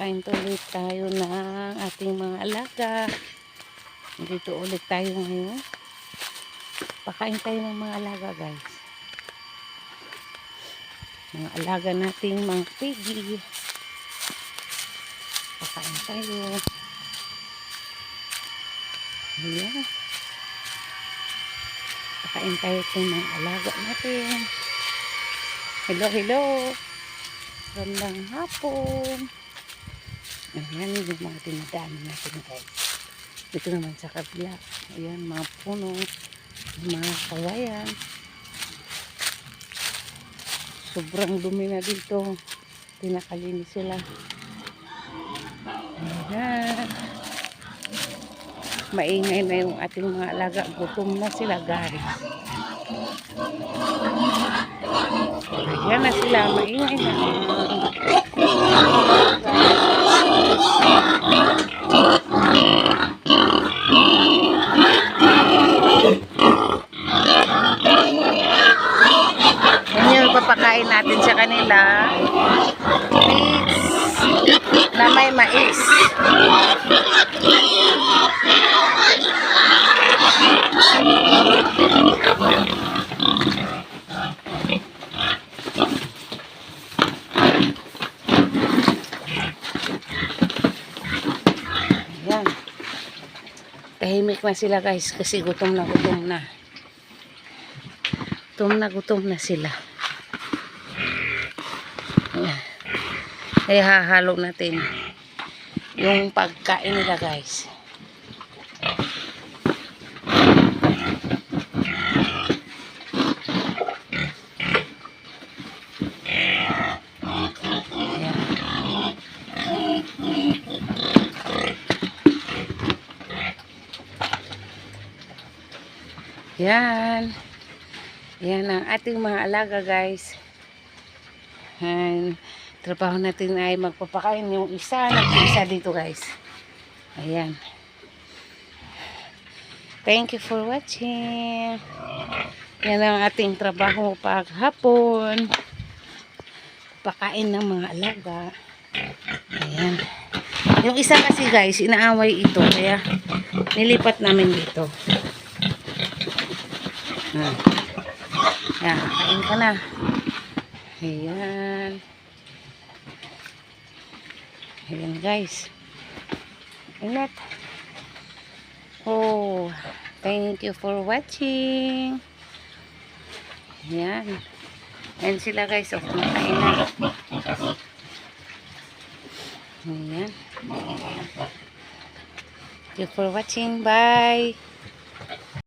Kakain tuloy tayo ng ating mga alaga. Dito ulit tayo ngayon. Pakain tayo ng mga alaga guys. Mga alaga nating mga piggy. Pakain tayo. Ayan. Pakain tayo ng mga alaga natin. Hello, hello. Gandang hapon. Ayan yung mga tinadaan natin guys. Dito naman sa kabila. Ayan, mga puno. Mga kawayan. Sobrang dumi na dito. Pinakalinis sila. Ayan. Maingay na yung ating mga alaga. Gutom na sila guys. Ayan na sila. Maingay na. Yan yung papakain natin sa kanila. Na may mais. Yan. Tahimik na sila guys kasi gutom na gutom na. Gutom na gutom na sila. Kaya hahalo natin yung pagkain nila guys. Yan. Yan ang ating mga alaga guys. Yan. Trabaho natin ay magpapakain yung isa. Nag-isa dito guys. Ayan. Thank you for watching. Yan ang ating trabaho paghapon. Pakain ng mga alaga. Ayan. Yung isa kasi guys, inaaway ito. Kaya nilipat namin dito. Hmm. Yan, kain ka na. Ayan. Ayan guys. Inat. Oh, thank you for watching. Ayan. Ayan sila guys. Oh, kumakain na. Ayan. Thank you for watching. Bye.